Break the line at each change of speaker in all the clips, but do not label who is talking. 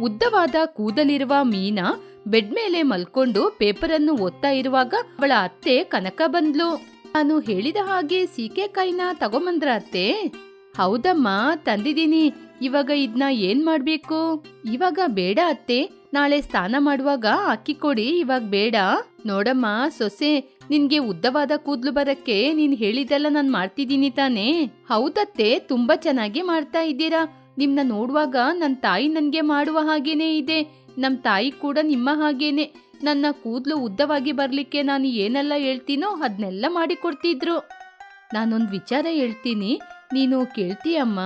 ಉದ್ದವಾದ ಕೂದಲಿರುವ ಮೀನಾ ಬೆಡ್ ಮೇಲೆ ಮಲ್ಕೊಂಡು ಪೇಪರನ್ನು ಓದ್ತಾ ಇರುವಾಗ ಅವಳ ಅತ್ತೆ ಕನಕ ಬಂದ್ಲು. ನಾನು ಹೇಳಿದ ಹಾಗೆ ಸೀಕೆಕಾಯಿನ ತಗೊಂಬಂದ್ರ ಅತ್ತೆ? ಹೌದಮ್ಮ, ತಂದಿದ್ದೀನಿ. ಇವಾಗ ಇದನ್ನ ಏನ್ ಮಾಡ್ಬೇಕು? ಇವಾಗ ಬೇಡ ಅತ್ತೆ. ನಾಳೆ ಸ್ನಾನ ಮಾಡುವಾಗ ಅಕ್ಕಿ ಕೊಡಿ, ಇವಾಗ ಬೇಡ. ನೋಡಮ್ಮ, ಸೊಸೆ, ನಿನ್ಗೆ ಉದ್ದವಾದ ಕೂದ್ಲು ಬರಕ್ಕೆ ನೀನ್ ಹೇಳಿದೆಲ್ಲ ನಾನ್ ಮಾಡ್ತಿದ್ದೀನಿ ತಾನೇ. ಹೌದತ್ತೆ, ತುಂಬಾ ಚೆನ್ನಾಗಿ ಮಾಡ್ತಾ ಇದ್ದೀರಾ. ನಿಮ್ನ ನೋಡುವಾಗ ನನ್ನ ತಾಯಿ ನನಗೆ ಮಾಡುವ ಹಾಗೇನೇ ಇದೆ. ನಮ್ಮ ತಾಯಿ ಕೂಡ ನಿಮ್ಮ ಹಾಗೇನೆ. ನನ್ನ ಕೂದಲು ಉದ್ದವಾಗಿ ಬರಲಿಕ್ಕೆ ನಾನು ಏನೆಲ್ಲ ಹೇಳ್ತೀನೋ ಅದನ್ನೆಲ್ಲ ಮಾಡಿ ನಾನೊಂದು ನಾನೊಂದ್ ವಿಚಾರ ಹೇಳ್ತೀನಿ. ನೀನು ಕೇಳ್ತೀಯಮ್ಮ?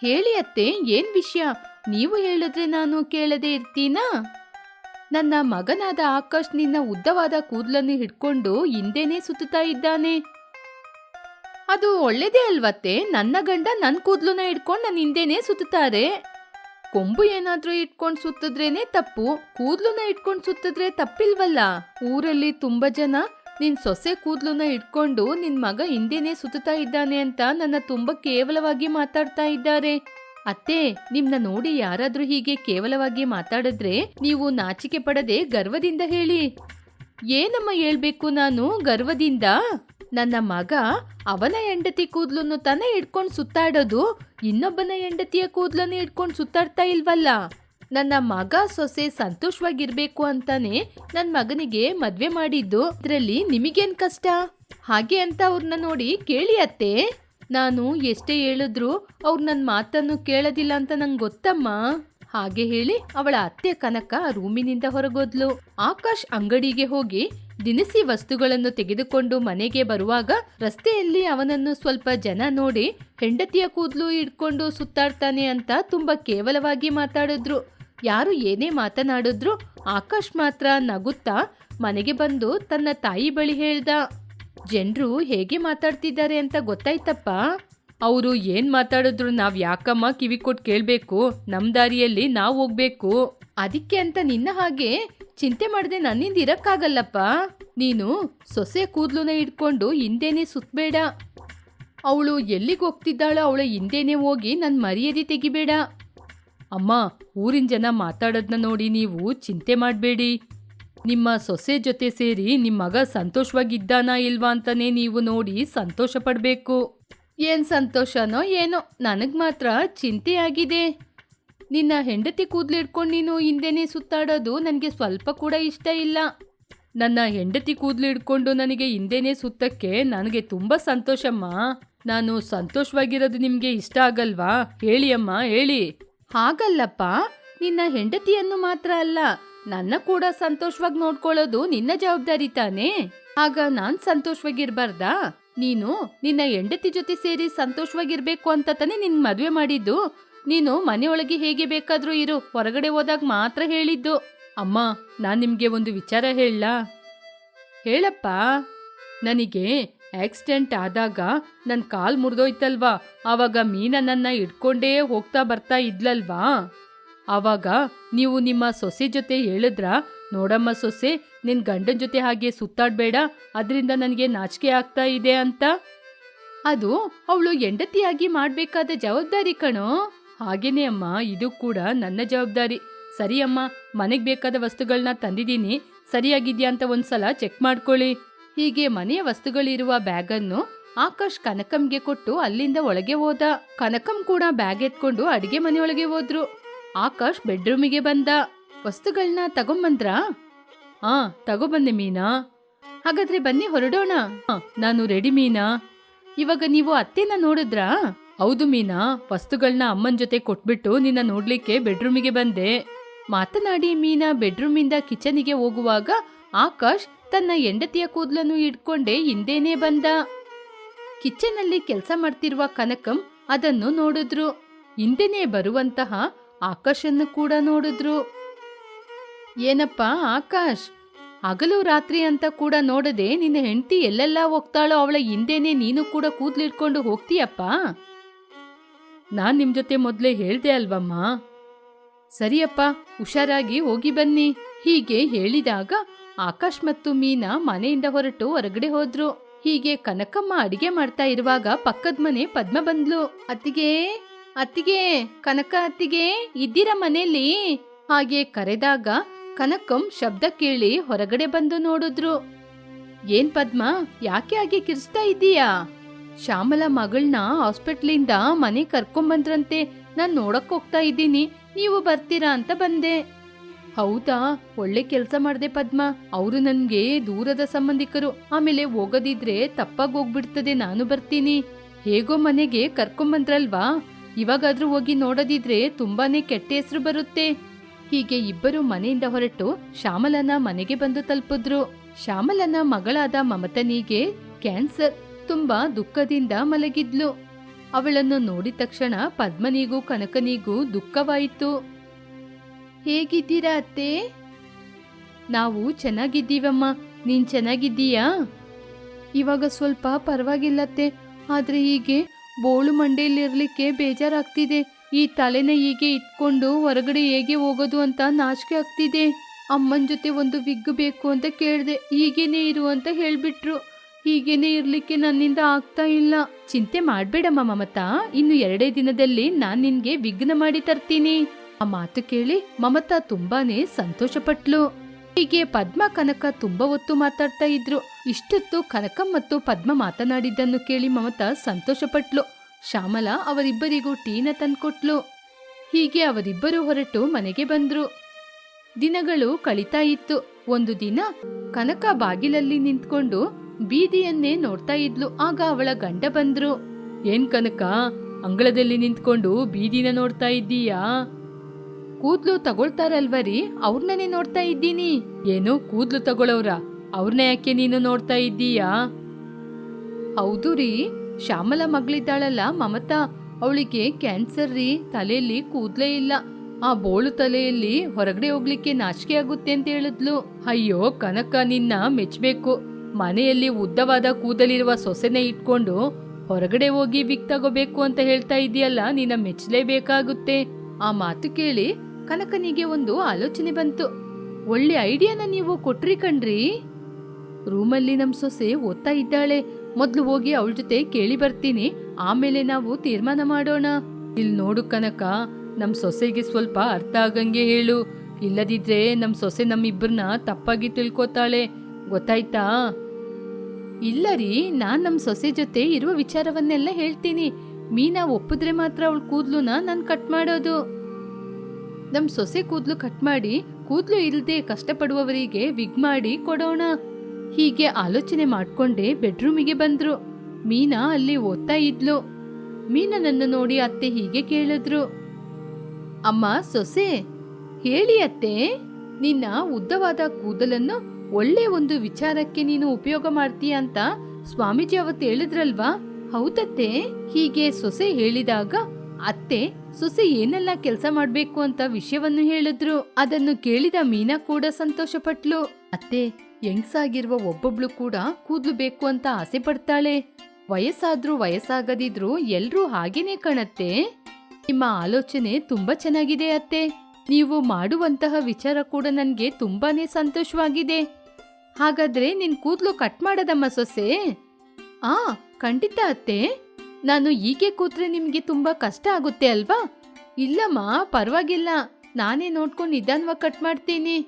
ಹೇಳಿ ಅತ್ತೆ, ಏನ್ ವಿಷಯ? ನೀವು ಹೇಳಿದ್ರೆ ನಾನು ಕೇಳದೆ ಇರ್ತೀನಾ? ನನ್ನ ಮಗನಾದ ಆಕಾಶ್ ನಿನ್ನ ಉದ್ದವಾದ ಕೂದಲನ್ನು ಹಿಡ್ಕೊಂಡು ಹಿಂದೆನೇ ಸುತ್ತುತ್ತಾ ಇದ್ದಾನೆ. ಅದು ಒಳ್ಳೇದೇ ಅಲ್ವತ್ತೆ? ನನ್ನ ಗಂಡ ನನ್ನ ಕೂದಲನ್ನ ಇಟ್ಕೊಂಡು ನನ್ನ ಹಿಂದೆನೇ ಸುತ್ತಾರೆ. ಕೊಂಬು ಏನಾದ್ರೂ ಇಟ್ಕೊಂಡು ಸುತ್ತಿದ್ರೇನೆ ತಪ್ಪು. ಕೂದ್ಲುನ ಇಟ್ಕೊಂಡು ಸುತ್ತಿದ್ರೆ ತಪ್ಪಿಲ್ವಲ್ಲ? ಊರಲ್ಲಿ ತುಂಬಾ ಜನ ನಿನ್ ಸೊಸೆ ಕೂದ್ಲನ್ನ ಇಟ್ಕೊಂಡು ನಿನ್ ಮಗ ಹಿಂದೆನೆ ಸುತ್ತಾ ಇದ್ದಾನೆ ಅಂತ ನನ್ನ ತುಂಬಾ ಕೇವಲವಾಗಿ ಮಾತಾಡ್ತಾ ಇದ್ದಾರೆ. ಅತ್ತೆ, ನಿಮ್ನ ನೋಡಿ ಯಾರಾದ್ರೂ ಹೀಗೆ ಕೇವಲವಾಗಿ ಮಾತಾಡಿದ್ರೆ ನೀವು ನಾಚಿಕೆ ಪಡದೆ ಗರ್ವದಿಂದ ಹೇಳಿ. ಏನಮ್ಮ ಹೇಳ್ಬೇಕು ನಾನು? ಗರ್ವದಿಂದ? ನನ್ನ ಮಗ ಅವನ ಹೆಂಡತಿ ಕೂದಲನ್ನು ತಾನೇ ಇಟ್ಕೊಂಡು ಸುತ್ತಾಡೋದು, ಇನ್ನೊಬ್ಬನ ಹೆಂಡತಿಯ ಕೂದಲನ್ನು ಇಟ್ಕೊಂಡು ಸುತ್ತಾಡ್ತಾ ಇಲ್ವಲ್ಲ? ನನ್ನ ಮಗ ಸೊಸೆ ಸಂತೋಷವಾಗಿರ್ಬೇಕು ಅಂತಾನೆ ನನ್ನ ಮಗನಿಗೆ ಮದ್ವೆ ಮಾಡಿದ್ದು. ಇದ್ರಲ್ಲಿ ನಿಮಗೇನ್ ಕಷ್ಟ? ಹಾಗೆ ಅಂತ ಅವ್ರನ್ನ ನೋಡಿ ಕೇಳಿ ಅತ್ತೆ. ನಾನು ಎಷ್ಟೇ ಹೇಳಿದ್ರು ಅವ್ರು ನನ್ನ ಮಾತನ್ನು ಕೇಳೋದಿಲ್ಲ ಅಂತ ನಂಗೆ ಗೊತ್ತಮ್ಮ. ಹಾಗೆ ಹೇಳಿ ಅವಳ ಅತ್ತೆ ಕನಕ ರೂಮಿನಿಂದ ಹೊರಗೋದ್ಲು. ಆಕಾಶ್ ಅಂಗಡಿಗೆ ಹೋಗಿ ದಿನಸಿ ವಸ್ತುಗಳನ್ನು ತೆಗೆದುಕೊಂಡು ಮನೆಗೆ ಬರುವಾಗ ರಸ್ತೆಯಲ್ಲಿ ಅವನನ್ನು ಸ್ವಲ್ಪ ಜನ ನೋಡಿ ಹೆಂಡತಿಯ ಕೂದಲು ಹಿಡ್ಕೊಂಡು ಸುತ್ತಾಡ್ತಾನೆ ಅಂತ ತುಂಬಾ ಕೇವಲವಾಗಿ ಮಾತಾಡಿದ್ರು. ಯಾರು ಏನೇ ಮಾತನಾಡಿದ್ರು ಆಕಾಶ್ ಮಾತ್ರ ನಗುತ್ತಾ ಮನೆಗೆ ಬಂದು ತನ್ನ ತಾಯಿ ಬಳಿ ಹೇಳ್ದ, ಜನರು ಹೇಗೆ ಮಾತಾಡ್ತಿದ್ದಾರೆ ಅಂತ ಗೊತ್ತಾಯ್ತಪ್ಪ? ಅವರು ಏನ್ ಮಾತಾಡಿದ್ರು ನಾವ್ ಯಾಕಮ್ಮ ಕಿವಿ ಕೊಟ್ಟು ಕೇಳ್ಬೇಕು? ನಮ್ ದಾರಿಯಲ್ಲಿ ನಾವ್ ಹೋಗ್ಬೇಕು. ಅದಕ್ಕೆ ಅಂತ ನಿನ್ನ ಹಾಗೆ ಚಿಂತೆ ಮಾಡದೆ ನನ್ನಿಂದ ಇರಕ್ಕಾಗಲ್ಲಪ್ಪ? ನೀನು ಸೊಸೆ ಕೂದ್ಲುನ ಇಟ್ಕೊಂಡು ಹಿಂದೇನೆ ಸುತ್ತಬೇಡ ಅವಳು ಎಲ್ಲಿಗೆ ಹೋಗ್ತಿದ್ದಾಳೋ ಅವಳ ಹಿಂದೇನೆ ಹೋಗಿ ನನ್ನ ಮರ್ಯಾದೆ ತೆಗಿಬೇಡ. ಅಮ್ಮ, ಊರಿನ ಜನ ಮಾತಾಡೋದನ್ನ ನೋಡಿ ನೀವು ಚಿಂತೆ ಮಾಡಬೇಡಿ. ನಿಮ್ಮ ಸೊಸೆ ಜೊತೆ ಸೇರಿ ನಿಮ್ಮ ಮಗ ಸಂತೋಷವಾಗಿದ್ದಾನಾ ಇಲ್ವಾ ಅಂತಾನೆ ನೀವು ನೋಡಿ ಸಂತೋಷ ಪಡಬೇಕು. ಏನ್ ಸಂತೋಷನೋ ಏನೋ, ನನಗೆ ಮಾತ್ರ ಚಿಂತೆ ಆಗಿದೆ ನಿನ್ನ ಹೆಂಡತಿ ಕೂದಲಿಡ್ಕೊಂಡು ನೀನು ಹಿಂದೆನೆ ಸುತ್ತಾಡೋದು ನನಗೆ ಸ್ವಲ್ಪ ಕೂಡ ಇಷ್ಟ ಇಲ್ಲ. ನನ್ನ ಹೆಂಡತಿ ಕೂದಲು ಹಿಡ್ಕೊಂಡು ನನಗೆ ಹಿಂದೆನೆ ಸುತ್ತಕ್ಕೆ ನನಗೆ ತುಂಬ ಸಂತೋಷಮ್ಮ. ನಾನು ಸಂತೋಷವಾಗಿರೋದು ನಿಮಗೆ ಇಷ್ಟ ಆಗಲ್ವಾ? ಹೇಳಿ ಅಮ್ಮ, ಹೇಳಿ. ಹಾಗಲ್ಲಪ್ಪ, ನಿನ್ನ ಹೆಂಡತಿಯನ್ನು ಮಾತ್ರ ಅಲ್ಲ, ನನ್ನ ಕೂಡ ಸಂತೋಷವಾಗಿ ನೋಡ್ಕೊಳ್ಳೋದು ನಿನ್ನ ಜವಾಬ್ದಾರಿ ತಾನೇ? ಆಗ ನಾನು ಸಂತೋಷವಾಗಿರ್ಬಾರ್ದಾ? ನೀನು ನಿನ್ನ ಹೆಂಡತಿ ಜೊತೆ ಸೇರಿ ಸಂತೋಷವಾಗಿರ್ಬೇಕು ಅಂತ ತಾನೇ ನಿನ್ ಮದ್ವೆ ಮಾಡಿದ್ದು. ನೀನು ಮನೆಯೊಳಗೆ ಹೇಗೆ ಬೇಕಾದ್ರೂ ಇರು, ಹೊರಗಡೆ ಹೋದಾಗ ಮಾತ್ರ ಹೇಳಿದ್ದು. ಅಮ್ಮ, ನಾನ್ ನಿಮ್ಗೆ ಒಂದು ವಿಚಾರ ಹೇಳ. ಹೇಳಪ್ಪ. ನನಗೆ ಆಕ್ಸಿಡೆಂಟ್ ಆದಾಗ ನನ್ನ ಕಾಲ್ ಮುರಿದೋಯ್ತಲ್ವಾ? ಆವಾಗ ಮೀನ ನನ್ನ ಹಿಡ್ಕೊಂಡೇ ಹೋಗ್ತಾ ಬರ್ತಾ ಇದ್ಲಲ್ವಾ? ಆವಾಗ ನೀವು ನಿಮ್ಮ ಸೊಸೆ ಜೊತೆ ಹೇಳಿದ್ರ? ನೋಡಮ್ಮ ಸೊಸೆ ನಿನ್ ಗಂಡನ ಜೊತೆ ಹಾಗೆ ಸುತ್ತಾಡ್ಬೇಡ, ಅದರಿಂದ ನನಗೆ ನಾಚಿಕೆ ಆಗ್ತಾ ಇದೆ ಅಂತ? ಅದು ಅವಳು ಹೆಂಡತಿಯಾಗಿ ಮಾಡ್ಬೇಕಾದ ಜವಾಬ್ದಾರಿ ಕಣೋ. ಹಾಗೇನೆ ಅಮ್ಮ, ಇದು ಕೂಡ ನನ್ನ ಜವಾಬ್ದಾರಿ. ಸರಿ ಅಮ್ಮ, ಮನೆಗೆ ಬೇಕಾದ ವಸ್ತುಗಳನ್ನ ತಂದಿದ್ದೀನಿ. ಸರಿಯಾಗಿದ್ಯಾ ಅಂತ ಒಂದ್ಸಲ ಚೆಕ್ ಮಾಡ್ಕೊಳ್ಳಿ. ಹೀಗೆ ಮನೆಯ ವಸ್ತುಗಳಿರುವ ಬ್ಯಾಗನ್ನು ಆಕಾಶ್ ಕನಕಂಗೆ ಕೊಟ್ಟು ಅಲ್ಲಿಂದ ಒಳಗೆ ಹೋದ. ಕನಕಂ ಕೂಡ ಬ್ಯಾಗ್ ಎತ್ಕೊಂಡು ಅಡಿಗೆ ಮನೆಯೊಳಗೆ ಹೋದ್ರು. ಆಕಾಶ್ ಬೆಡ್ರೂಮಿಗೆ ಬಂದ. ವಸ್ತುಗಳನ್ನ ತಗೊಂಬಂದ್ರಾ? ಆ ತಗೊಬಂದೆ ಮೀನಾ. ಹಾಗಾದ್ರೆ ಬನ್ನಿ ಹೊರಡೋಣ. "ಆ, ನಾನು ರೆಡಿ ಮೀನಾ. ಇವಾಗ ನೀವು ಅತ್ತೆನ ನೋಡಿದ್ರಾ? ಹೌದು ಮೀನಾ ವಸ್ತುಗಳನ್ನ ಅಮ್ಮನ ಜೊತೆ ಕೊಟ್ಬಿಟ್ಟು ನಿನ್ನ ನೋಡ್ಲಿಕ್ಕೆ ಬೆಡ್ರೂಮಿಗೆ ಬಂದೆ. ಮಾತನಾಡಿ ಮೀನಾ ಬೆಡ್ರೂಮಿಂದ ಕಿಚನಿಗೆ ಹೋಗುವಾಗ ಆಕಾಶ್ ತನ್ನ ಹೆಂಡತಿಯ ಕೂದಲನ್ನು ಇಟ್ಕೊಂಡೆ ಹಿಂದೇನೆ ಬಂದ. ಕಿಚನಲ್ಲಿ ಕೆಲಸ ಮಾಡ್ತಿರುವ ಕನಕಂ ಅದನ್ನು ನೋಡಿದ್ರು. ಹಿಂದೆನೆ ಬರುವಂತಹ ಆಕಾಶನ್ನು ಕೂಡ ನೋಡಿದ್ರು. ಏನಪ್ಪ ಆಕಾಶ್? ಹಗಲು ರಾತ್ರಿ ಅಂತ ಕೂಡ ನೋಡದೆ ನಿನ್ನ ಹೆಂಡತಿ ಎಲ್ಲೆಲ್ಲ ಹೋಗ್ತಾಳೋ ಅವಳ ಹಿಂದೆನೆ ನೀನು ಕೂಡ ಕೂದ್ಲಿಟ್ಕೊಂಡು ಹೋಗ್ತೀಯಪ್ಪ? ನಾನ್ ನಿಮ್ ಜೊತೆ ಮೊದಲೇ ಹೇಳ್ದೆ ಅಲ್ವಮ್ಮ. ಸರಿಯಪ್ಪ, ಹುಷಾರಾಗಿ ಹೋಗಿ ಬನ್ನಿ. ಹೀಗೆ ಹೇಳಿದಾಗ ಆಕಾಶ್ ಮತ್ತು ಮೀನಾ ಮನೆಯಿಂದ ಹೊರಟು ಹೊರಗಡೆ ಹೋದ್ರು. ಹೀಗೆ ಕನಕಮ್ಮ ಅಡಿಗೆ ಮಾಡ್ತಾ ಇರುವಾಗ ಪಕ್ಕದ ಮನೆ ಪದ್ಮ ಬಂದ್ಲು. ಅತ್ತಿಗೆ ಅತ್ತಿಗೆ, ಕನಕ ಅತ್ತಿಗೆ, ಇದ್ದೀರಾ ಮನೆಯಲ್ಲಿ? ಹಾಗೆ ಕರೆದಾಗ ಕನಕಂ ಶಬ್ದ ಕೇಳಿ ಹೊರಗಡೆ ಬಂದು ನೋಡಿದ್ರು. ಏನ್ ಪದ್ಮ, ಯಾಕೆ ಹಾಗೆ ಕಿರಿಸ್ತಾ ಇದ್ದೀಯಾ? ಶ್ಯಾಮಲ ಮಗಳನ್ನ ಹಾಸ್ಪಿಟ್ಲಿಂದ ಮನೆ ಕರ್ಕೊಂಬಂದ್ರಂತೆ ನಾನ್ ನೋಡಕ್ ಹೋಗ್ತಾ ಇದ್ದೀನಿ, ನೀವು ಬರ್ತೀರಾ ಅಂತ ಬಂದೆ. ಹೌದಾ, ಒಳ್ಳೆ ಕೆಲಸ ಮಾಡ್ದೆ ಪದ್ಮ, ಅವರು ನನ್ಗೆ ದೂರದ ಸಂಬಂಧಿಕರು, ಆಮೇಲೆ ಹೋಗೋದಿದ್ರೆ ತಪ್ಪಾಗಿ ಹೋಗ್ಬಿಡ್ತದೆ, ನಾನು ಬರ್ತೀನಿ. ಹೇಗೋ ಮನೆಗೆ ಕರ್ಕೊಂಬಂದ್ರಲ್ವಾ ಇವಾಗಾದ್ರೂ ಹೋಗಿ ನೋಡೋದಿದ್ರೆ ತುಂಬಾನೇ ಕೆಟ್ಟ ಹೆಸರು ಬರುತ್ತೆ. ಹೀಗೆ ಇಬ್ಬರು ಮನೆಯಿಂದ ಹೊರಟು ಶ್ಯಾಮಲನ ಮನೆಗೆ ಬಂದು ತಲುಪಿದ್ರು. ಶ್ಯಾಮಲನ ಮಗಳಾದ ಮಮತನಿಗೆ ಕ್ಯಾನ್ಸರ್, ತುಂಬಾ ದುಃಖದಿಂದ ಮಲಗಿದ್ಲು. ಅವಳನ್ನು ನೋಡಿದ ತಕ್ಷಣ ಪದ್ಮನಿಗೂ ಕನಕನಿಗೂ ದುಃಖವಾಯಿತು. ಹೇಗಿದ್ದೀರಾ ಅತ್ತೆ? ನಾವು ಚೆನ್ನಾಗಿದ್ದೀವಮ್ಮ. ನೀನ್ ಚೆನ್ನಾಗಿದ್ದೀಯಾ? ಇವಾಗ ಸ್ವಲ್ಪ ಪರವಾಗಿಲ್ಲತ್ತೆ, ಆದ್ರೆ ಹೀಗೆ ಬೋಳು ಮಂಡೆಯಲ್ಲಿರ್ಲಿಕ್ಕೆ ಬೇಜಾರಾಗ್ತಿದೆ. ಈ ತಲೆನ ಹೀಗೆ ಇಟ್ಕೊಂಡು ಹೊರಗಡೆ ಹೇಗೆ ಹೋಗೋದು ಅಂತ ನಾಚಿಕೆ ಆಗ್ತಿದೆ. ಅಮ್ಮನ ಜೊತೆ ಒಂದು ವಿಗ್ ಬೇಕು ಅಂತ ಕೇಳಿದೆ, ಹೀಗೇನೆ ಇರು ಅಂತ ಹೇಳ್ಬಿಟ್ರು. ಹೀಗೇನೆ ಇರಲಿಕ್ಕೆ ನನ್ನಿಂದ ಆಗ್ತಾ ಇಲ್ಲ. ಚಿಂತೆ ಮಾಡಬೇಡಮ್ಮ ಮಮತಾ, ಇನ್ನು ಎರಡೇ ದಿನದಲ್ಲಿ ನಾನ್ ನಿನಗೆ ವಿಘ್ನ ಮಾಡಿ ತರ್ತೀನಿ. ಆ ಮಾತು ಕೇಳಿ ಮಮತಾ ತುಂಬಾನೇ ಸಂತೋಷಪಟ್ಲು. ಹೀಗೆ ಪದ್ಮ, ಕನಕ ತುಂಬಾ ಹೊತ್ತು ಮಾತಾಡ್ತಾ ಇದ್ರು. ಇಷ್ಟೊತ್ತು ಕನಕ ಮತ್ತು ಪದ್ಮ ಮಾತನಾಡಿದ್ದನ್ನು ಕೇಳಿ ಮಮತಾ ಸಂತೋಷಪಟ್ಲು. ಶ್ಯಾಮಲ ಅವರಿಬ್ಬರಿಗೂ ಟೀನ ತಂದ್ಕೊಟ್ಲು. ಹೀಗೆ ಅವರಿಬ್ಬರು ಹೊರಟು ಮನೆಗೆ ಬಂದ್ರು. ದಿನಗಳು ಕಳೀತಾ ಇತ್ತು. ಒಂದು ದಿನ ಕನಕ ಬಾಗಿಲಲ್ಲಿ ನಿಂತ್ಕೊಂಡು ಬೀದಿಯನ್ನೇ ನೋಡ್ತಾ ಇದ್ಲು. ಆಗ ಅವಳ ಗಂಡ ಬಂದ್ರು. ಏನ್ ಕನಕ, ಅಂಗಳದಲ್ಲಿ ನಿಂತ್ಕೊಂಡು ಬೀದಿನ ನೋಡ್ತಾ ಇದ್ದೀಯಾ? ಕೂದ್ಲು ತಗೊಳ್ತಾರಲ್ವರಿ, ಅವ್ರನ್ನೇ ನೋಡ್ತಾ ಇದ್ದೀನಿ. ಏನು ಕೂದ್ಲು ತಗೊಳವ್ರ ಅವ್ರನ್ನ ಯಾಕೆ ನೀನು ನೋಡ್ತಾ ಇದ್ದೀಯಾ? ಹೌದು ರೀ ಶ್ಯಾಮಲ ಮಗಳಿದ್ದಾಳಲ್ಲ ಮಮತಾ. ಅವಳಿಗೆ ಕ್ಯಾನ್ಸರ್ ರೀ, ತಲೆಯಲ್ಲಿ ಕೂದ್ಲೇ ಇಲ್ಲ. ಆ ಬೋಳು ತಲೆಯಲ್ಲಿ ಹೊರಗಡೆ ಹೋಗ್ಲಿಕ್ಕೆ ನಾಚಿಕೆ ಆಗುತ್ತೆ ಅಂತ ಹೇಳಿದ್ಲು. ಅಯ್ಯೋ ಕನಕ, ನಿನ್ನ ಮೆಚ್ಚಬೇಕು ಮನೆಯಲ್ಲಿ ಉದ್ದವಾದ ಕೂದಲಿರುವ ಸೊಸೆನೆ ಇಟ್ಕೊಂಡು ಹೊರಗಡೆ ಹೋಗಿ ವಿಗ್ ತಗೋಬೇಕು ಅಂತ ಹೇಳ್ತಾ ಇದೆಯಲ್ಲ, ನಿನ್ನ ಮೆಚ್ಚಲೇಬೇಕಾಗುತ್ತೆ ಆ ಮಾತು ಕೇಳಿ ಕನಕನಿಗೆ ಒಂದು ಆಲೋಚನೆ ಬಂತು. ಒಳ್ಳೆ ಐಡಿಯಾನ ನೀವು ಕೊಟ್ರಿ ಕಣ್ರಿ. ರೂಮಲ್ಲಿ ನಮ್ಮ ಸೊಸೆ ಓದ್ತಾ ಇದ್ದಾಳೆ. ಮೊದ್ಲು ಹೋಗಿ ಅವಳ ಜೊತೆ ಕೇಳಿ ಬರ್ತೀನಿ. ಆಮೇಲೆ ನಾವು ತೀರ್ಮಾನ ಮಾಡೋಣ. ಇಲ್ಲಿ ನೋಡು ಕನಕ, ನಮ್ ಸೊಸೆಗೆ ಸ್ವಲ್ಪ ಅರ್ಥ ಆಗಂಗೆ ಹೇಳು. ಇಲ್ಲದಿದ್ರೆ ನಮ್ ಸೊಸೆ ನಮ್ಮಿಬ್ಬರನ್ನ ತಪ್ಪಾಗಿ ತಿಳ್ಕೊತಾಳೆ. ಗೊತ್ತಾಯ್ತಾ? ಇಲ್ಲ ರೀ, ನಾನ್ ನಮ್ ಸೊಸೆ ಜೊತೆ ಇರುವ ವಿಚಾರವನ್ನೆಲ್ಲ ಹೇಳ್ತೀನಿ. ಮೀನಾ ಒಪ್ಪಿದ್ರೆ ಮಾತ್ರ ಅವಳ ಕೂದ್ಲುನ ನಾನ್ ಕಟ್ ಮಾಡೋದು. ನಮ್ ಸೊಸೆ ಕೂದ್ಲು ಕಟ್ ಮಾಡಿ, ಕೂದ್ಲು ಇಲ್ದೆ ಕಷ್ಟಪಡುವವರಿಗೆ ವಿಗ್ ಮಾಡಿ ಕೊಡೋಣ. ಹೀಗೆ ಆಲೋಚನೆ ಮಾಡ್ಕೊಂಡೇ ಬೆಡ್ರೂಮಿಗೆ ಬಂದ್ರು. ಮೀನಾ ಅಲ್ಲಿ ಓದ್ತಾ ಇದ್ಲು. ಮೀನನನ್ನು ನೋಡಿ ಅತ್ತೆ ಹೀಗೆ ಕೇಳಿದ್ರು. ಅಮ್ಮ, ಸೊಸೆ, ಹೇಳಿ ಅತ್ತೆ, ನಿನ್ನ ಉದ್ದವಾದ ಕೂದಲನ್ನು ಒಳ್ಳೆ ಒಂದು ವಿಚಾರಕ್ಕೆ ನೀನು ಉಪಯೋಗ ಮಾಡ್ತೀಯ ಅಂತ ಸ್ವಾಮೀಜಿ ಅವತ್ತು ಹೇಳಿದ್ರಲ್ವಾ? ಹೌದತ್ತೆ. ಹೀಗೆ ಸೊಸೆ ಹೇಳಿದಾಗ ಅತ್ತೆ ಸೊಸೆ ಏನೆಲ್ಲ ಕೆಲಸ ಮಾಡ್ಬೇಕು ಅಂತ ವಿಷಯವನ್ನು ಹೇಳಿದ್ರು. ಅದನ್ನು ಕೇಳಿದ ಮೀನಾ ಕೂಡ ಸಂತೋಷಪಟ್ಲು. ಅತ್ತೆ ಯಂಗ್ಸಾಗಿರುವ ಒಬ್ಬೊಬ್ಳು ಕೂಡ ಕೂದ್ಲು ಬೇಕು ಅಂತ ಆಸೆ ಪಡ್ತಾಳೆ. ವಯಸ್ಸಾದ್ರೂ ವಯಸ್ಸಾಗದಿದ್ರು ಎಲ್ರೂ ಹಾಗೇನೆ ಕಾಣತ್ತೆ. ನಿಮ್ಮ ಆಲೋಚನೆ ತುಂಬಾ ಚೆನ್ನಾಗಿದೆ ಅತ್ತೆ. ನೀವು ಮಾಡುವಂತಹ ವಿಚಾರ ಕೂಡ ನನ್ಗೆ ತುಂಬಾನೇ ಸಂತೋಷವಾಗಿದೆ. ಹಾಗಾದ್ರೆ ನಿನ್ ಕೂದ್ಲು ಕಟ್ ಮಾಡದಮ್ಮ ಸೊಸೆ. ಆ, ಖಂಡಿತ ಅತ್ತೆ. ನಾನು ಹೀಗೆ ಕೂತ್ರೆ ನಿಮ್ಗೆ ತುಂಬಾ ಕಷ್ಟ ಆಗುತ್ತೆ ಅಲ್ವಾ? ಇಲ್ಲಮ್ಮ, ಪರವಾಗಿಲ್ಲ. ನಾನೇ ನೋಡ್ಕೊಂಡು ನಿಧಾನವಾಗಿ ಕಟ್ ಮಾಡ್ತೀನಿ.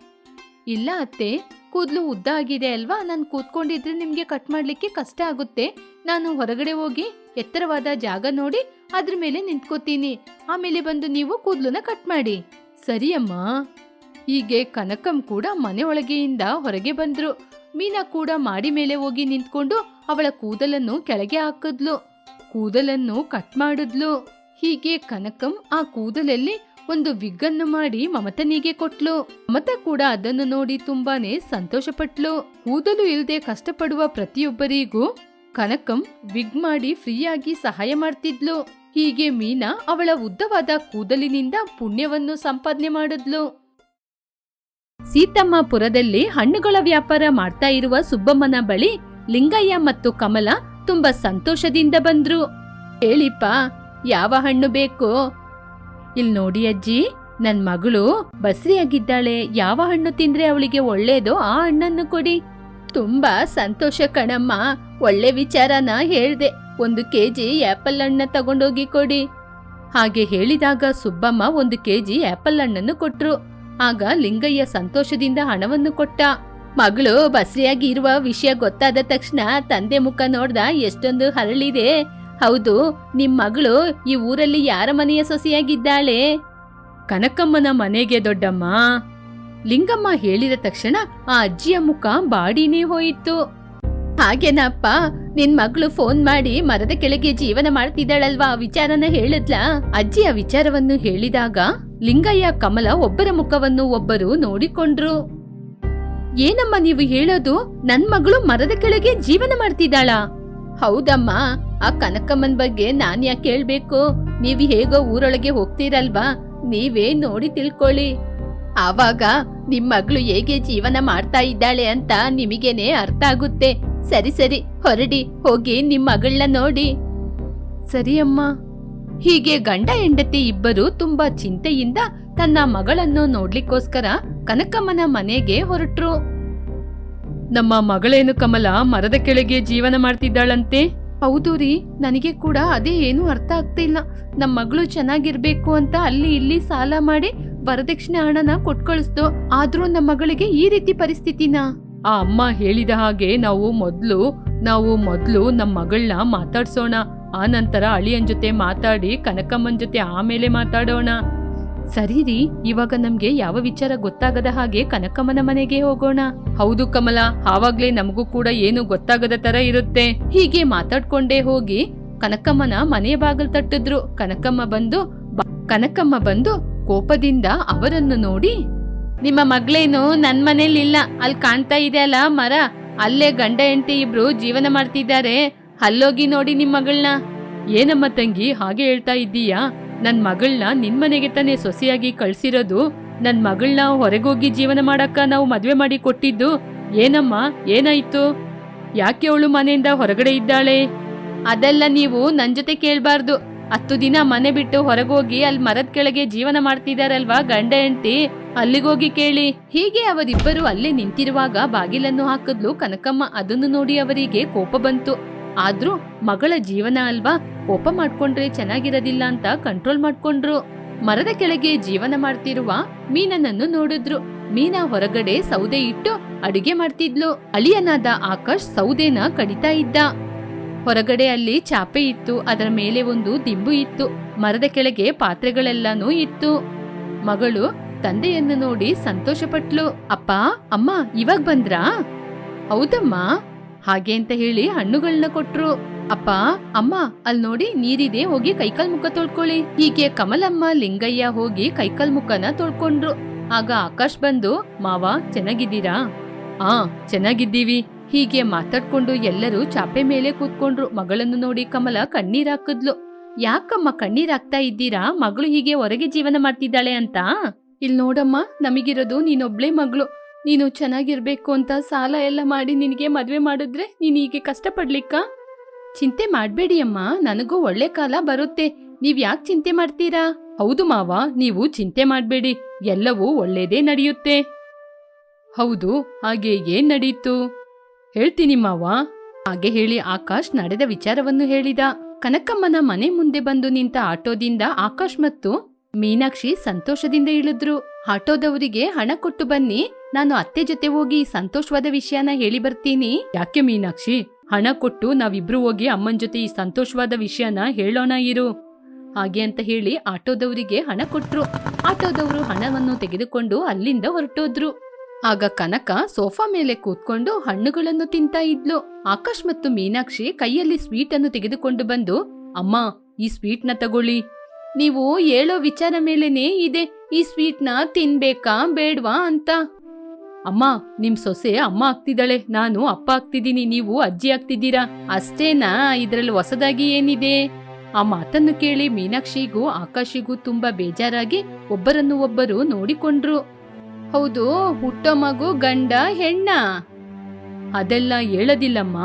ಇಲ್ಲ ಅತ್ತೆ. ಕೂದಲು ಉದ್ದ ಆಗಿದೆ ಅಲ್ವಾ? ನಾನು ಕೂತ್ಕೊಂಡಿದ್ರೆ ನಿಮಗೆ ಕಟ್ ಮಾಡ್ಲಿಕ್ಕೆ ಕಷ್ಟ ಆಗುತ್ತೆ. ನಾನು ಹೊರಗಡೆ ಹೋಗಿ ಎತ್ತರವಾದ ಜಾಗ ನೋಡಿ, ಅದ್ರ ಮೇಲೆ ನಿಂತ್ಕೋತೀನಿ. ಆಮೇಲೆ ಬಂದು ನೀವು ಕೂದಲನ್ನ ಕಟ್ ಮಾಡಿ. ಸರಿಯಮ್ಮ. ಹೀಗೆ ಕನಕಂ ಕೂಡ ಮನೆ ಒಳಗೆಯಿಂದ ಹೊರಗೆ ಬಂದ್ರು. ಮೀನಾ ಕೂಡ ಮಾಡಿ ಮೇಲೆ ಹೋಗಿ ನಿಂತ್ಕೊಂಡು ಅವಳ ಕೂದಲನ್ನು ಕೆಳಗೆ ಹಾಕಿದ್ಲು. ಕೂದಲನ್ನು ಕಟ್ ಮಾಡಿದ್ಲು. ಹೀಗೆ ಕನಕಂ ಆ ಕೂದಲಲ್ಲಿ ಒಂದು ವಿಗ್ಗನ್ನು ಮಾಡಿ ಮಮತನಿಗೆ ಕೊಟ್ಲು. ಮಮತ ಕೂಡ ಅದನ್ನು ನೋಡಿ ತುಂಬಾನೇ ಸಂತೋಷಪಟ್ಲು. ಕೂದಲು ಇಲ್ಲದೆ ಕಷ್ಟಪಡುವ ಪ್ರತಿಯೊಬ್ಬರಿಗೂ ಕನಕಂ ವಿಗ್ ಮಾಡಿ ಫ್ರೀಯಾಗಿ ಸಹಾಯ ಮಾಡ್ತಿದ್ಲು. ಹೀಗೆ ಮೀನಾ ಅವಳ ಉದ್ದವಾದ ಕೂದಲಿನಿಂದ ಪುಣ್ಯವನ್ನು ಸಂಪಾದನೆ ಮಾಡಿದ್ಲು. ಸೀತಮ್ಮಪುರದಲ್ಲಿ ಹಣ್ಣುಗಳ ವ್ಯಾಪಾರ ಮಾಡ್ತಾ ಇರುವ ಸುಬ್ಬಮ್ಮನ ಬಳಿ ಲಿಂಗಯ್ಯ ಮತ್ತು ಕಮಲ ತುಂಬಾ ಸಂತೋಷದಿಂದ ಬಂದ್ರು. ಹೇಳಿಪ್ಪ, ಯಾವ ಹಣ್ಣು ಬೇಕು? ಇಲ್ ನೋಡಿ ಅಜ್ಜಿ, ನನ್ ಮಗಳು ಬಸ್ರಿಯಾಗಿದ್ದಾಳೆ. ಯಾವ ಹಣ್ಣು ತಿಂದ್ರೆ ಅವಳಿಗೆ ಒಳ್ಳೇದೋ ಆ ಹಣ್ಣನ್ನು ಕೊಡಿ. ತುಂಬಾ ಸಂತೋಷ ಕಣಮ್ಮ. ಒಳ್ಳೆ ವಿಚಾರನ ಹೇಳ್ದೆ. ಒಂದು ಕೆಜಿ ಆಪಲ್ ಹಣ್ಣ ತಗೊಂಡೋಗಿ ಕೊಡಿ. ಹಾಗೆ ಹೇಳಿದಾಗ ಸುಬ್ಬಮ್ಮ ಒಂದು ಕೆಜಿ ಆಪಲ್ ಹಣ್ಣನ್ನು ಕೊಟ್ರು. ಆಗ ಲಿಂಗಯ್ಯ ಸಂತೋಷದಿಂದ ಹಣವನ್ನು ಕೊಟ್ಟ. ಮಗಳು ಬಸ್ರಿಯಾಗಿ ಇರುವ ವಿಷಯ ಗೊತ್ತಾದ ತಕ್ಷಣ ತಂದೆ ಮುಖ ನೋಡ್ದ ಎಷ್ಟೊಂದು ಹರಳಿದೆ. ಹೌದು, ನಿಮ್ ಮಗಳು ಈ ಊರಲ್ಲಿ ಯಾರ ಮನೆಯ ಸೊಸೆಯಾಗಿದ್ದಾಳೆ? ಕನಕಮ್ಮನ ಮನೆಗೆ ದೊಡ್ಡಮ್ಮ. ಲಿಂಗಮ್ಮ ಹೇಳಿದ ತಕ್ಷಣ ಆ ಅಜ್ಜಿಯ ಮುಖ ಬಾಡಿನೇ ಹೋಯಿತು. ಹಾಗೇನಪ್ಪ, ನಿನ್ ಮಗಳು ಫೋನ್ ಮಾಡಿ ಮರದ ಕೆಳಗೆ ಜೀವನ ಮಾಡ್ತಿದ್ದಾಳಲ್ವಾ ಆ ವಿಚಾರನ ಹೇಳಿದ್ಲಾ? ಅಜ್ಜಿಯ ವಿಚಾರವನ್ನು ಹೇಳಿದಾಗ ಲಿಂಗಯ್ಯ, ಕಮಲ ಒಬ್ಬರ ಮುಖವನ್ನು ಒಬ್ಬರು ನೋಡಿಕೊಂಡ್ರು. ಏನಮ್ಮ ನೀವು ಹೇಳೋದು? ನನ್ ಮಗಳು ಮರದ ಕೆಳಗೆ ಜೀವನ ಮಾಡ್ತಿದ್ದಾಳಾ? ಹೌದಮ್ಮ, ಆ ಕನಕಮ್ಮನ್ ಬಗ್ಗೆ ನಾನ್ ಯಾಕೆ ಹೇಳ್ಬೇಕು? ನೀವ್ ಹೇಗೋ ಊರೊಳಗೆ ಹೋಗ್ತೀರಲ್ವಾ? ನೀವೇ ನೋಡಿ ತಿಳ್ಕೊಳ್ಳಿ. ಆವಾಗ ನಿಮ್ ಮಗಳು ಹೇಗೆ ಜೀವನ ಮಾಡ್ತಾ ಇದ್ದಾಳೆ ಅಂತ ನಿಮಗೇನೆ ಅರ್ಥ ಆಗುತ್ತೆ. ಸರಿ ಸರಿ, ಹೊರಡಿ, ಹೋಗಿ ನಿಮ್ ಮಗಳನ್ನ ನೋಡಿ. ಸರಿ ಅಮ್ಮ. ಹೀಗೆ ಗಂಡ ಹೆಂಡತಿ ಇಬ್ಬರು ತುಂಬಾ ಚಿಂತೆಯಿಂದ ತನ್ನ ಮಗಳನ್ನು ನೋಡ್ಲಿಕ್ಕೋಸ್ಕರ ಕನಕಮ್ಮನ ಮನೆಗೆ ಹೊರಟ್ರು. ನಮ್ಮ ಮಗಳೇನು ಕಮಲ ಮರದ ಕೆಳಗೆ ಜೀವನ ಮಾಡ್ತಿದ್ದಾಳಂತೆ? ಹೌದು ರೀ ನನಗೆ ಕೂಡ ಅದೇ ಏನು ಅರ್ಥ ಆಗ್ತಿಲ್ಲ ನಮ್ಮ ಮಗಳು ಚೆನ್ನಾಗಿರ್ಬೇಕು ಅಂತ ಅಲ್ಲಿ ಇಲ್ಲಿ ಸಾಲ ಮಾಡಿ ವರದಕ್ಷಿಣೆ ಹಣನ ಕೊಟ್ಕಳಿಸ್ತು ಆದ್ರೂ ನಮ್ಮ ಮಗಳಿಗೆ ಈ ರೀತಿ ಪರಿಸ್ಥಿತಿನ? ಆ ಅಮ್ಮ ಹೇಳಿದ ಹಾಗೆ ನಾವು ಮೊದ್ಲು ನಾವು ಮೊದ್ಲು ನಮ್ಮ ಮಗಳನ್ನ ಮಾತಾಡ್ಸೋಣ. ಆ ನಂತರ ಅಳಿಯನ್ ಜೊತೆ ಮಾತಾಡಿ ಕನಕಮ್ಮನ್ ಜೊತೆ ಆಮೇಲೆ ಮಾತಾಡೋಣ. ಸರಿ ರೀ ಇವಾಗ ನಮ್ಗೆ ಯಾವ ವಿಚಾರ ಗೊತ್ತಾಗದ ಹಾಗೆ ಕನಕಮ್ಮನ ಮನೆಗೆ ಹೋಗೋಣ. ಹೌದು ಕಮಲ, ಆವಾಗ್ಲೇ ನಮಗೂ ಕೂಡ ಏನು ಗೊತ್ತಾಗದ ತರ ಇರುತ್ತೆ. ಹೀಗೆ ಮಾತಾಡ್ಕೊಂಡೇ ಹೋಗಿ ಕನಕಮ್ಮನ ಮನೆಯ ಬಾಗಿಲು ತಟ್ಟಿದ್ರು. ಕನಕಮ್ಮ ಬಂದು ಕನಕಮ್ಮ ಬಂದು ಕೋಪದಿಂದ ಅವರನ್ನು ನೋಡಿ, ನಿಮ್ಮ ಮಗಳೇನು ನನ್ ಮನೇಲಿಲ್ಲ ಅಲ್ಲಿ ಕಾಣ್ತಾ ಇದೆ ಅಲ್ಲ ಮರ, ಅಲ್ಲೇ ಗಂಡ ಹೆಂಡತಿ ಇಬ್ರು ಜೀವನ ಮಾಡ್ತಿದ್ದಾರೆ, ಅಲ್ಲೋಗಿ ನೋಡಿ ನಿಮ್ ಮಗಳನ್ನ. ಏನಮ್ಮ ತಂಗಿ, ಹಾಗೆ ಹೇಳ್ತಾ ಇದ್ದೀಯಾ? ನನ್ ಮಗಳನ್ನ ನಿನ್ ಮನೆಗೆ ತಾನೇ ಸೊಸೆಯಾಗಿ ಕಳ್ಸಿರೋದು, ನನ್ ಮಗಳನ್ನ ಹೊರಗೋಗಿ ಜೀವನ ಮಾಡಕ್ಕ ನಾವು ಮದ್ವೆ ಮಾಡಿ ಕೊಟ್ಟಿದ್ದು, ಏನಮ್ಮ, ಏನಾಯ್ತು? ಯಾಕೆ ಅವಳು ಮನೆಯಿಂದ ಹೊರಗಡೆ ಇದ್ದಾಳೆ? ಅದೆಲ್ಲ ನೀವು ನನ್ ಜೊತೆ ಕೇಳ್ಬಾರ್ದು. ಹತ್ತು ದಿನ ಮನೆ ಬಿಟ್ಟು ಹೊರಗೋಗಿ ಅಲ್ಲಿ ಮರದ ಕೆಳಗೆ ಜೀವನ ಮಾಡ್ತಿದಾರಲ್ವಾ ಗಂಡ ಹೆಂಡತಿ? ಅಲ್ಲಿಗೋಗಿ ಕೇಳಿ. ಹೀಗೆ ಅವರಿಬ್ಬರು ಅಲ್ಲೇ ನಿಂತಿರುವಾಗ ಬಾಗಿಲನ್ನು ಹಾಕಿದ್ಲು ಕನಕಮ್ಮ. ಅದನ್ನು ನೋಡಿ ಅವರಿಗೆ ಕೋಪ ಬಂತು. ಆದ್ರೂ ಮಗಳ ಜೀವನ ಅಲ್ವಾ? ಕೋಪ ಮಾಡ್ಕೊಂಡ್ರೆ ಚೆನ್ನಾಗಿರೋದಿಲ್ಲ ಅಂತ ಕಂಟ್ರೋಲ್ ಮಾಡ್ಕೊಂಡ್ರು. ಮರದ ಕೆಳಗೆ ಜೀವನ ಮಾಡ್ತಿರುವ ಮೀನನನ್ನು ನೋಡಿದ್ರು. ಮೀನಾ ಹೊರಗಡೆ ಸೌದೆ ಇಟ್ಟು ಅಡುಗೆ ಮಾಡ್ತಿದ್ಲು. ಅಳಿಯನಾದ ಆಕಾಶ್ ಸೌದೆನ ಕಡಿತಾ ಇದ್ದ. ಹೊರಗಡೆ ಅಲ್ಲಿ ಚಾಪೆ ಇತ್ತು. ಅದರ ಮೇಲೆ ಒಂದು ದಿಂಬು ಇತ್ತು. ಮರದ ಕೆಳಗೆ ಪಾತ್ರೆಗಳೆಲ್ಲಾನು ಇತ್ತು. ಮಗಳು ತಂದೆಯನ್ನು ನೋಡಿ ಸಂತೋಷಪಟ್ಲು. ಅಪ್ಪ, ಅಮ್ಮ, ಇವಾಗ ಬಂದ್ರಾ? ಹೌದಮ್ಮ. ಹಾಗೆ ಅಂತ ಹೇಳಿ ಹಣ್ಣುಗಳನ್ನ ಕೊಟ್ರು. ಅಪ್ಪ, ಅಮ್ಮ, ಅಲ್ಲಿ ನೋಡಿ ನೀರಿದೆ, ಹೋಗಿ ಕೈಕಾಲ್ ಮುಖ ತೊಳ್ಕೊಳ್ಳಿ. ಹೀಗೆ ಕಮಲಮ್ಮ, ಲಿಂಗಯ್ಯ ಹೋಗಿ ಕೈಕಾಲ್ ಮುಖನ ತೊಳ್ಕೊಂಡ್ರು. ಆಗ ಆಕಾಶ್ ಬಂದು, ಮಾವ, ಚೆನ್ನಾಗಿದ್ದೀರಾ? ಆ, ಚೆನ್ನಾಗಿದ್ದೀವಿ. ಹೀಗೆ ಮಾತಾಡ್ಕೊಂಡು ಎಲ್ಲರೂ ಚಾಪೆ ಮೇಲೆ ಕೂತ್ಕೊಂಡ್ರು. ಮಗಳನ್ನು ನೋಡಿ ಕಮಲ ಕಣ್ಣೀರ್ ಹಾಕಿದ್ಲು. ಯಾಕಮ್ಮ ಕಣ್ಣೀರ್ ಹಾಕ್ತಾ ಇದ್ದೀರಾ? ಮಗಳು ಹೀಗೆ ಹೊರಗೆ ಜೀವನ ಮಾಡ್ತಿದ್ದಾಳೆ ಅಂತ? ಇಲ್ ನೋಡಮ್ಮ, ನಮಗಿರೋದು ನೀನೊಬ್ಳೆ ಮಗಳು. ನೀನು ಚೆನ್ನಾಗಿರ್ಬೇಕು ಅಂತ ಸಾಲ ಎಲ್ಲ ಮಾಡಿ ನಿನಗೆ ಮದುವೆ ಮಾಡಿದ್ರೆ ನೀನು ಹೀಗೆ ಕಷ್ಟಪಡ್ಲಿಕ್ಕ? ಚಿಂತೆ ಮಾಡಬೇಡಿ ಅಮ್ಮ, ನನಗೂ ಒಳ್ಳೆ ಕಾಲ ಬರುತ್ತೆ. ನೀವ್ ಯಾಕೆ ಚಿಂತೆ ಮಾಡ್ತೀರಾ? ಹೌದು ಮಾವ, ನೀವು ಚಿಂತೆ ಮಾಡಬೇಡಿ. ಎಲ್ಲವೂ ಒಳ್ಳೇದೇ ನಡೆಯುತ್ತೆ. ಹೌದು, ಹಾಗೆ ಏನ್ ನಡೆಯಿತು ಹೇಳ್ತೀನಿ ಮಾವ. ಹಾಗೆ ಹೇಳಿ ಆಕಾಶ್ ನಡೆದ ವಿಚಾರವನ್ನು ಹೇಳಿದ. ಕನಕಮ್ಮನ ಮನೆ ಮುಂದೆ ಬಂದು ನಿಂತ ಆಟೋದಿಂದ ಆಕಾಶ್ ಮತ್ತು ಮೀನಾಕ್ಷಿ ಸಂತೋಷದಿಂದ ಇಳಿದ್ರು. ಆಟೋದವರಿಗೆ ಹಣ ಕೊಟ್ಟು ಬನ್ನಿ. ನಾನು ಅತ್ತೆ ಜೊತೆ ಹೋಗಿ ಸಂತೋಷವಾದ ವಿಷಯನ ಹೇಳಿ ಬರ್ತೀನಿ. ಯಾಕೆ ಮೀನಾಕ್ಷಿ? ಹಣ ಕೊಟ್ಟು ನಾವಿಬ್ರು ಹೋಗಿ ಅಮ್ಮನ್ ಜೊತೆ ಈ ಸಂತೋಷವಾದ ವಿಷಯನ ಹೇಳೋಣ ಇರು. ಹಾಗೆ ಅಂತ ಹೇಳಿ ಆಟೋದವರಿಗೆ ಹಣ ಕೊಟ್ರು. ಆಟೋದವರು ಹಣವನ್ನು ತೆಗೆದುಕೊಂಡು ಅಲ್ಲಿಂದ ಹೊರಟೋದ್ರು. ಆಗ ಕನಕ ಸೋಫಾ ಮೇಲೆ ಕೂತ್ಕೊಂಡು ಹಣ್ಣುಗಳನ್ನು ತಿಂತಾ ಇದ್ಲು. ಆಕಾಶ್ ಮತ್ತು ಮೀನಾಕ್ಷಿ ಕೈಯಲ್ಲಿ ಸ್ವೀಟ್ ಅನ್ನು ತೆಗೆದುಕೊಂಡು ಬಂದು, ಅಮ್ಮ, ಈ ಸ್ವೀಟ್ನ ತಗೊಳ್ಳಿ. ನೀವು ಹೇಳೋ ವಿಚಾರ ಮೇಲೇನೆ ಇದೆ, ಈ ಸ್ವೀಟ್ನ ತಿನ್ಬೇಕಾ ಬೇಡ್ವಾ ಅಂತ. ಅಮ್ಮ, ನಿಮ್ ಸೊಸೆ ಅಮ್ಮ ಆಗ್ತಿದ್ದಾಳೆ, ನಾನು ಅಪ್ಪ ಆಗ್ತಿದ್ದೀನಿ, ನೀವು ಅಜ್ಜಿ ಆಗ್ತಿದ್ದೀರಾ? ಅಷ್ಟೇನಾ? ಇದ್ರಲ್ಲಿ ಹೊಸದಾಗಿ ಏನಿದೆ? ಆ ಮಾತನ್ನು ಕೇಳಿ ಮೀನಾಕ್ಷಿಗೂ ಆಕಾಶಿಗೂ ತುಂಬಾ ಬೇಜಾರಾಗಿ ಒಬ್ಬರನ್ನು ಒಬ್ಬರು ನೋಡಿಕೊಂಡ್ರು. ಹೌದು, ಹುಟ್ಟ ಮಗು, ಗಂಡ, ಹೆಣ್ಣ. ಅದೆಲ್ಲ ಹೇಳದಿಲ್ಲಮ್ಮ.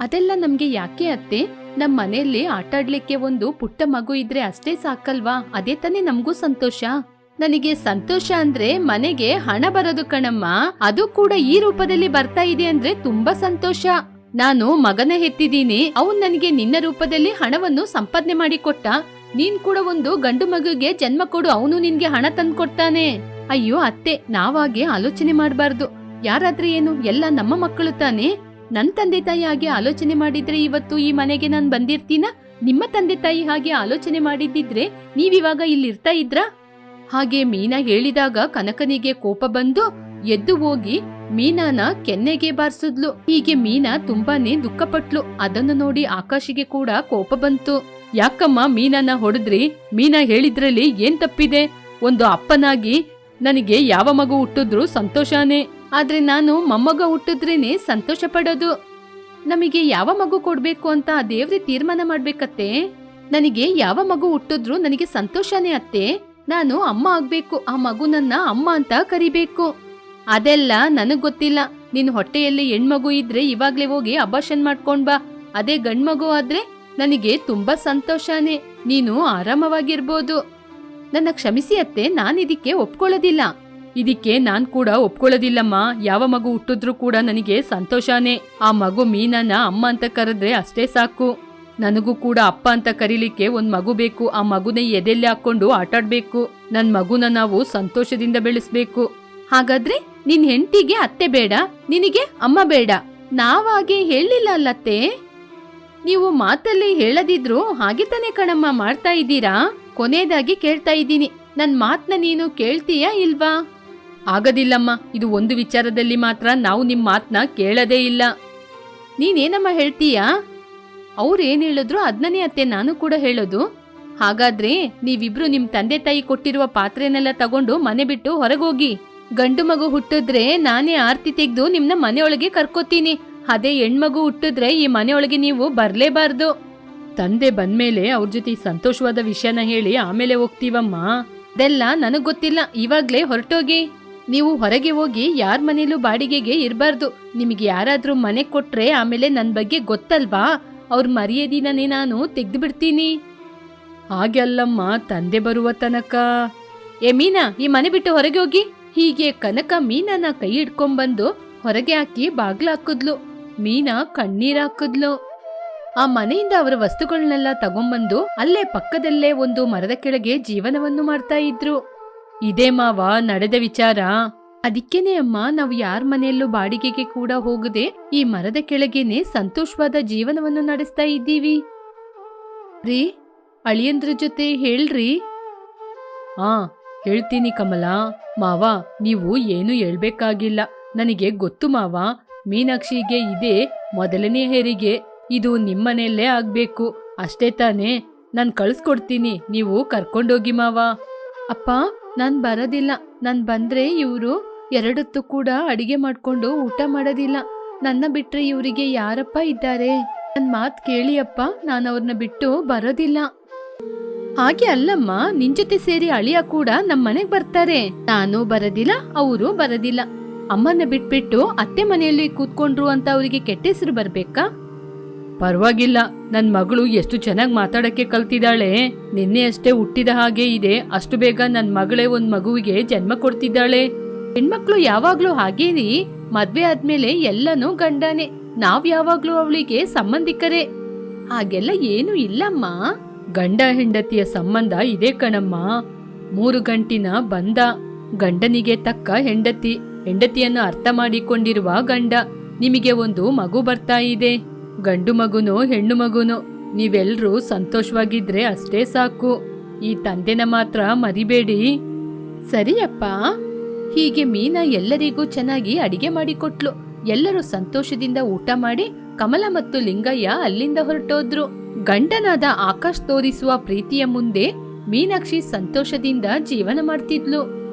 ಅದೆಲ್ಲ ನಮ್ಗೆ ಯಾಕೆ ಅತ್ತೆ? ನಮ್ ಮನೆಯಲ್ಲಿ ಆಟಾಡ್ಲಿಕ್ಕೆ ಒಂದು ಪುಟ್ಟ ಮಗು ಇದ್ರೆ ಅಷ್ಟೇ ಸಾಕಲ್ವಾ? ಅದೇ ತಾನೇ ನಮಗೂ ಸಂತೋಷ. ನನಗೆ ಸಂತೋಷ ಅಂದ್ರೆ ಮನೆಗೆ ಹಣ ಬರೋದು ಕಣಮ್ಮ. ಅದು ಕೂಡ ಈ ರೂಪದಲ್ಲಿ ಬರ್ತಾ ಇದೆ ಅಂದ್ರೆ ತುಂಬಾ ಸಂತೋಷ. ನಾನು ಮಗನ ಹೆತ್ತಿದ್ದೀನಿ. ಅವನ್ ನನಗೆ ನಿನ್ನ ರೂಪದಲ್ಲಿ ಹಣವನ್ನು ಸಂಪಾದನೆ ಮಾಡಿ ಕೊಟ್ಟ ನೀನ್ ಕೂಡ ಒಂದು ಗಂಡು ಮಗುಗೆ ಜನ್ಮ ಕೊಡು, ಅವನು ನಿನ್ಗೆ ಹಣ ತಂದ್ಕೊಡ್ತಾನೆ. ಅಯ್ಯೋ ಅತ್ತೆ, ನಾವಾಗೆ ಆಲೋಚನೆ ಮಾಡಬಾರ್ದು. ಯಾರಾದ್ರೆ ಏನು? ಎಲ್ಲ ನಮ್ಮ ಮಕ್ಕಳು ತಾನೇ. ನನ್ ತಂದೆ ತಾಯಿ ಹಾಗೆ ಆಲೋಚನೆ ಮಾಡಿದ್ರೆ ಇವತ್ತು ಈ ಮನೆಗೆ ನಾನ್ ಬಂದಿರ್ತೀನ? ನಿಮ್ಮ ತಂದೆ ತಾಯಿ ಹಾಗೆ ಆಲೋಚನೆ ಮಾಡಿದ್ದಿದ್ರೆ ನೀವಿವಾಗ ಇಲ್ಲಿ ಇರ್ತಾ ಇದ್ರಾ? ಹಾಗೆ ಮೀನಾ ಹೇಳಿದಾಗ ಕನಕನಿಗೆ ಕೋಪ ಬಂದು ಎದ್ದು ಹೋಗಿ ಮೀನಾನ ಕೆನ್ನೆಗೆ ಬಾರಿಸಿದ್ಲು. ಹೀಗೆ ಮೀನಾ ತುಂಬಾನೇ ದುಃಖಪಟ್ಲು. ಅದನ್ನು ನೋಡಿ ಆಕಾಶಿಗೆ ಕೂಡ ಕೋಪ ಬಂತು. ಯಾಕಮ್ಮ ಮೀನಾನ ಹೊಡೆದ್ರಿ? ಮೀನಾ ಹೇಳಿದ್ರಲ್ಲಿ ಏನ್ ತಪ್ಪಿದೆ? ಒಂದು ಅಪ್ಪನಾಗಿ ನನಗೆ ಯಾವ ಮಗು ಹುಟ್ಟಿದ್ರು ಸಂತೋಷನೇ. ಆದ್ರೆ ನಾನು ಮೊಮ್ಮಗ ಹುಟ್ಟಿದ್ರೇನೆ ಸಂತೋಷ ಪಡೋದು ನಮಗೆ ಯಾವ ಮಗು ಕೊಡ್ಬೇಕು ಅಂತ ದೇವ್ರಿ ತೀರ್ಮಾನ ಮಾಡ್ಬೇಕತ್ತೆ? ನನಗೆ ಯಾವ ಮಗು ಹುಟ್ಟಿದ್ರು ನನಗೆ ಸಂತೋಷನೇ ಅತ್ತೆ. ನಾನು ಅಮ್ಮ ಆಗ್ಬೇಕು, ಆ ಮಗು ನನ್ನ ಅಮ್ಮ ಅಂತ ಕರಿಬೇಕು. ಅದೆಲ್ಲ ನನಗ್ ಗೊತ್ತಿಲ್ಲ. ನಿನ್ ಹೊಟ್ಟೆಯಲ್ಲಿ ಹೆಣ್ಮಗು ಇದ್ರೆ ಇವಾಗ್ಲೇ ಹೋಗಿ ಅಬಾಷನ್ ಮಾಡ್ಕೊಂಡ್ ಬಾ. ಅದೇ ಗಂಡ್ಮಗು ಆದ್ರೆ ನನಗೆ ತುಂಬಾ ಸಂತೋಷನೇ. ನೀನು ಆರಾಮವಾಗಿರ್ಬೋದು. ನನ್ನ ಕ್ಷಮಿಸಿ ಅತ್ತೆ ನಾನಿದಕ್ಕೆ ಒಪ್ಕೊಳ್ಳೋದಿಲ್ಲ. ಇದಕ್ಕೆ ನಾನ್ ಕೂಡ ಒಪ್ಕೊಳ್ಳೋದಿಲ್ಲಮ್ಮ. ಯಾವ ಮಗು ಹುಟ್ಟಿದ್ರು ಕೂಡ ನನಗೆ ಸಂತೋಷನೇ. ಆ ಮಗು ಮೀನನ್ನ ಅಮ್ಮ ಅಂತ ಕರೆದ್ರೆ ಅಷ್ಟೇ ಸಾಕು. ನನಗೂ ಕೂಡ ಅಪ್ಪ ಅಂತ ಕರೀಲಿಕ್ಕೆ ಒಂದ್ ಮಗು ಬೇಕು. ಆ ಮಗುನ ಎದೆಲ್ಲಿ ಹಾಕೊಂಡು ಆಟಾಡ್ಬೇಕು. ನನ್ ಮಗುನ ನಾವು ಸಂತೋಷದಿಂದ ಬೆಳೆಸ್ಬೇಕು. ಹಾಗಾದ್ರೆ ನಿನ್ ಹೆಂಡತಿಗೆ ಅತ್ತೆ ಬೇಡ, ನಿನಗೆ ಅಮ್ಮ ಬೇಡ. ನಾವಾಗೆ ಹೇಳಿಲ್ಲ ಅಲ್ಲತ್ತೆ? ನೀವು ಮಾತಲ್ಲಿ ಹೇಳದಿದ್ರು ಹಾಗೆ ತಾನೇ ಕಣಮ್ಮ ಮಾಡ್ತಾ ಇದ್ದೀರಾ? ಕೊನೆಯದಾಗಿ ಕೇಳ್ತಾ ಇದ್ದೀನಿ. ನನ್ನ ಮಾತ್ನ ನೀನು ಕೇಳ್ತೀಯಾ ಇಲ್ವಾ? ಆಗದಿಲ್ಲಮ್ಮ, ಇದು ಒಂದು ವಿಚಾರದಲ್ಲಿ ಮಾತ್ರ ನಾವು ನಿಮ್ಮ ಮಾತ್ನ ಕೇಳದೇ ಇಲ್ಲ. ನೀನೇನಮ್ಮ ಹೇಳ್ತೀಯಾ? ಅವ್ರು ಏನ್ ಹೇಳಿದ್ರು ಅದ್ನನೇ ಅತ್ತೆ, ನಾನು ಕೂಡ ಹೇಳೋದು. ಹಾಗಾದ್ರೆ ನೀವಿಬ್ರು ನಿಮ್ ತಂದೆ ತಾಯಿ ಕೊಟ್ಟಿರುವ ಪಾತ್ರೆನೆಲ್ಲ ತಗೊಂಡು ಮನೆ ಬಿಟ್ಟು ಹೊರಗೋಗಿ, ಗಂಡು ಮಗು ಹುಟ್ಟಿದ್ರೆ ನಾನೇ ಆರ್ತಿ ತೆಗೆದು ನಿಮ್ನ ಮನೆಯೊಳಗೆ ಕರ್ಕೋತೀನಿ. ಅದೇ ಹೆಣ್ಮಗು ಹುಟ್ಟಿದ್ರೆ ಈ ಮನೆಯೊಳಗೆ ನೀವು ಬರ್ಲೇಬಾರ್ದು. ತಂದೆ ಬಂದ್ಮೇಲೆ ಅವ್ರ ಜೊತೆ ಸಂತೋಷವಾದ ವಿಷಯನ ಹೇಳಿ ಆಮೇಲೆ ಹೋಗ್ತೀವಮ್ಮ? ಅದೆಲ್ಲ ನನಗ್ ಗೊತ್ತಿಲ್ಲ. ಇವಾಗ್ಲೇ ಹೊರಟೋಗಿ. ನೀವು ಹೊರಗೆ ಹೋಗಿ ಯಾರ ಮನೇಲೂ ಬಾಡಿಗೆಗೆ ಇರಬಾರ್ದು. ನಿಮಗೆ ಯಾರಾದ್ರೂ ಮನೆ ಕೊಟ್ರೆ ಆಮೇಲೆ ನನ್ ಬಗ್ಗೆ ಗೊತ್ತಲ್ವಾ? ಅವ್ರ ಮರ್ಯಾದಿನೇ ನಾನು ತೆಗ್ದು ಬಿಡ್ತೀನಿ ಹಾಗೆ ಅಲ್ಲಮ್ಮ, ತಂದೆ ಬರುವ ತನಕ. ಏ ಮೀನಾ, ಈ ಮನೆ ಬಿಟ್ಟು ಹೊರಗೆ ಹೋಗಿ. ಹೀಗೆ ಕನಕ ಮೀನನ ಕೈ ಹಿಡ್ಕೊಂಡ್ಬಂದು ಹೊರಗೆ ಹಾಕಿ ಬಾಗ್ಲು ಹಾಕಿದ್ಲು. ಮೀನಾ ಕಣ್ಣೀರ್ ಹಾಕಿದ್ಲು. ಆ ಮನೆಯಿಂದ ಅವರ ವಸ್ತುಗಳನ್ನೆಲ್ಲ ತಗೊಂಬಂದು ಅಲ್ಲೇ ಪಕ್ಕದಲ್ಲೇ ಒಂದು ಮರದ ಕೆಳಗೆ ಜೀವನವನ್ನು ಮಾಡ್ತಾ ಇದ್ರು. ಇದೇ ಮಾವ, ನಡೆದ ವಿಚಾರ. ಅದಕ್ಕೇನೆ ಅಮ್ಮ, ನಾವು ಯಾರ ಮನೆಯಲ್ಲೂ ಬಾಡಿಗೆಗೆ ಕೂಡ ಹೋಗದೆ ಈ ಮರದ ಕೆಳಗೇನೆ ಸಂತೋಷವಾದ ಜೀವನವನ್ನು ನಡೆಸ್ತಾ ಇದ್ದೀವಿ. ರೀ, ಅಳಿಯಂದ್ರ ಜೊತೆ ಹೇಳ್ರಿ. ಆ, ಹೇಳ್ತೀನಿ ಕಮಲ. ಮಾವ, ನೀವು ಏನು ಹೇಳ್ಬೇಕಾಗಿಲ್ಲ. ನನಗೆ ಗೊತ್ತು ಮಾವ, ಮೀನಾಕ್ಷಿಗೆ ಇದೇ ಮೊದಲನೇ ಹೆರಿಗೆ. ಇದು ನಿಮ್ಮನೆಯಲ್ಲೇ ಆಗ್ಬೇಕು. ಅಷ್ಟೇ ತಾನೇ, ನಾನು ಕಳಿಸ್ಕೊಡ್ತೀನಿ. ನೀವು ಕರ್ಕೊಂಡೋಗಿ ಮಾವ. ಅಪ್ಪ, ನಾನು ಬರೋದಿಲ್ಲ. ನಾನು ಬಂದ್ರೆ ಇವರು ಎರಡೊತ್ತು ಕೂಡ ಅಡಿಗೆ ಮಾಡ್ಕೊಂಡು ಊಟ ಮಾಡೋದಿಲ್ಲ. ನನ್ನ ಬಿಟ್ರೆ ಇವರಿಗೆ ಯಾರಪ್ಪ ಇದ್ದಾರೆ? ನನ್ನ ಮಾತು ಕೇಳಿ ಅಪ್ಪ, ನಾನು ಅವ್ರನ್ನ ಬಿಟ್ಟು ಬರೋದಿಲ್ಲ. ಹಾಗೆ ಅಲ್ಲಮ್ಮ, ನಿನ್ ಜೊತೆ ಸೇರಿ ಅಳಿಯ ಕೂಡ ನಮ್ಮ ಮನೆಗೆ ಬರ್ತಾರೆ. ನಾನು ಬರೋದಿಲ್ಲ, ಅವರು ಬರೋದಿಲ್ಲ. ಅಮ್ಮನ ಬಿಟ್ಬಿಟ್ಟು ಅತ್ತೆ ಮನೆಯಲ್ಲಿ ಕೂತ್ಕೊಂಡ್ರು ಅಂತ ಅವರಿಗೆ ಕೆಟ್ಟ ಹೆಸರು ಬರ್ಬೇಕಾ? ಪರವಾಗಿಲ್ಲ, ನನ್ ಮಗಳು ಎಷ್ಟು ಚೆನ್ನಾಗಿ ಮಾತಾಡಕ್ಕೆ ಕಲ್ತಿದ್ದಾಳೆ. ನಿನ್ನೆ ಅಷ್ಟೇ ಹುಟ್ಟಿದ ಹಾಗೆ ಇದೆ, ಅಷ್ಟು ಬೇಗ ನನ್ ಮಗಳೇ ಒಂದ್ ಮಗುವಿಗೆ ಜನ್ಮ ಕೊಡ್ತಿದ್ದಾಳೆ. ಹೆಣ್ಮಕ್ಳು ಯಾವಾಗ್ಲೂ ಹಾಗೇರಿ, ಮದ್ವೆ ಆದ್ಮೇಲೆ ಎಲ್ಲನೂ ಗಂಡನೆ, ನಾವ್ ಯಾವಾಗ್ಲೂ ಅವಳಿಗೆ ಸಂಬಂಧಿಕರೇ. ಹಾಗೆಲ್ಲ ಏನು ಇಲ್ಲಮ್ಮ. ಗಂಡ ಹೆಂಡತಿಯ ಸಂಬಂಧ ಇದೆ ಕಣಮ್ಮ. ಮೂರು ಗಂಟಿನ ಬಂದ, ಗಂಡನಿಗೆ ತಕ್ಕ ಹೆಂಡತಿ, ಹೆಂಡತಿಯನ್ನು ಅರ್ಥ ಮಾಡಿಕೊಂಡಿರುವ ಗಂಡ, ನಿಮಗೆ ಒಂದು ಮಗು ಬರ್ತಾ ಇದೆ. ಗಂಡು ಮಗುನೋ ಹೆಣ್ಣು ಮಗುನೋ ನೀವೆಲ್ಲರೂ ಸಂತೋಷವಾಗಿದ್ರೆ ಅಷ್ಟೇ ಸಾಕು. ಈ ತಂದೆನ ಮಾತ್ರ ಮರಿಬೇಡಿ. ಸರಿಯಪ್ಪ ಹೀಗೆ ಮೀನಾ ಎಲ್ಲರಿಗೂ ಚೆನ್ನಾಗಿ ಅಡಿಗೆ ಮಾಡಿಕೊಟ್ಲು. ಎಲ್ಲರೂ ಸಂತೋಷದಿಂದ ಊಟ ಮಾಡಿ ಕಮಲ ಮತ್ತು ಲಿಂಗಯ್ಯ ಅಲ್ಲಿಂದ ಹೊರಟೋದ್ರು. ಗಂಡನಾದ ಆಕಾಶ್ ತೋರಿಸುವ ಪ್ರೀತಿಯ ಮುಂದೆ ಮೀನಾಕ್ಷಿ ಸಂತೋಷದಿಂದ ಜೀವನ ಮಾಡ್ತಿದ್ಲು.